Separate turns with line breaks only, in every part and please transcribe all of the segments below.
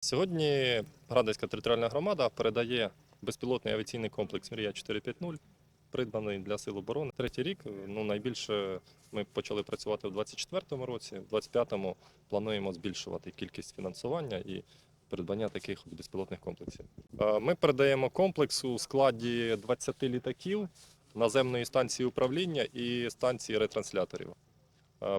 Сьогодні Градецька територіальна громада передає безпілотний авіаційний комплекс Мрія 450, придбаний для Сил оборони. Третій рік. Ну, найбільше ми почали працювати в 2024 році. В 2025 плануємо збільшувати кількість фінансування і придбання таких безпілотних комплексів. Ми передаємо комплекс у складі 20 літаків, наземної станції управління і станції ретрансляторів.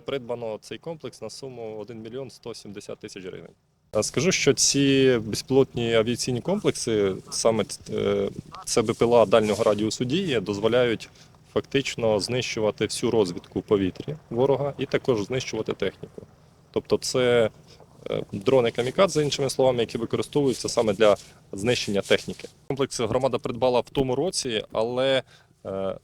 Придбано цей комплекс на суму 1 мільйон 170 тисяч гривень. Скажу, що ці безпілотні авіаційні комплекси, саме е, це БПЛА дальнього радіусу дії, дозволяють фактично знищувати всю розвідку повітря ворога і також знищувати техніку. Тобто це е, дрони камікадзе, іншими словами, які використовуються саме для знищення техніки. Комплекс громада придбала в тому році, але е,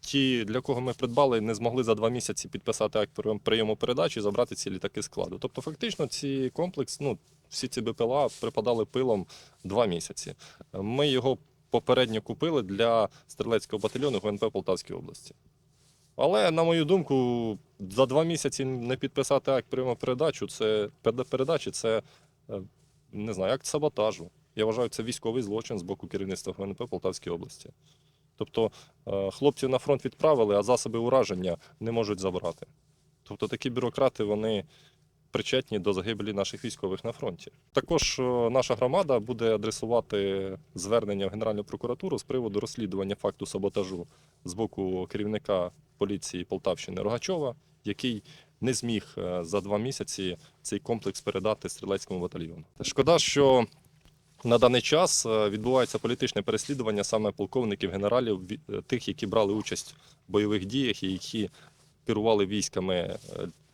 ті, для кого ми придбали, не змогли за два місяці підписати акт прийому передачі і забрати ці літаки складу. Тобто, фактично, ці комплекс, ну, всі ці БПЛА припадали пилом два місяці. Ми його попередньо купили для стрілецького батальйону ГУНП Полтавської області. Але, на мою думку, за два місяці не підписати акт прийому передачу, це передачі, це е, не знаю, акт саботажу. Я вважаю, це військовий злочин з боку керівництва ГУНП Полтавської області. Тобто е, хлопців на фронт відправили, а засоби ураження не можуть забрати. Тобто такі бюрократи вони причетні до загибелі наших військових на фронті. Також е, наша громада буде адресувати звернення в Генеральну прокуратуру з приводу розслідування факту саботажу з боку керівника поліції Полтавщини Рогачова, який не зміг е, за два місяці цей комплекс передати стрілецькому батальйону. Шкода, що на даний час е, відбувається політичне переслідування саме полковників, генералів, тих, які брали участь в бойових діях і які керували військами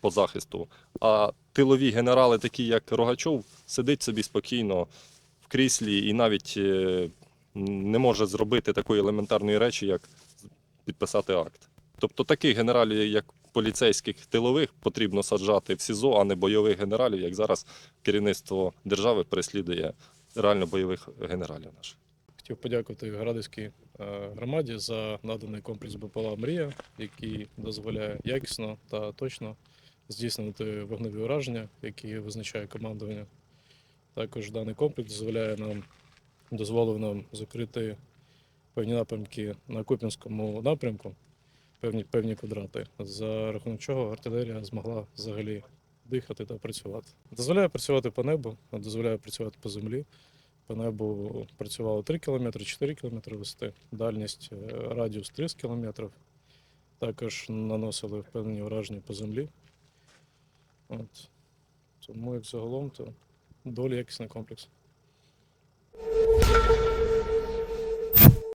по захисту. А тилові генерали, такі як Рогачов, сидить собі спокійно в кріслі і навіть е, не може зробити такої елементарної речі, як підписати акт. Тобто таких генералів, як поліцейських тилових, потрібно саджати в СІЗО, а не бойових генералів, як зараз керівництво держави переслідує реально бойових генералів наших.
Хотів подякувати Градівській е, громаді за наданий комплекс БПЛА Мрія, який дозволяє якісно та точно здійснювати вогневі ураження, які визначає командування. Також даний комплекс дозволяє нам дозволив нам закрити певні напрямки на Куп'янському напрямку, певні, певні квадрати, за рахунок чого артилерія змогла взагалі дихати та працювати. Дозволяє працювати по небу, дозволяє працювати по землі. По небу працювало 3 км, 4 км висоти, дальність е, радіус 30 км. Також наносили певні ураження по землі. От. Тому як загалом, то доля якісний комплекс.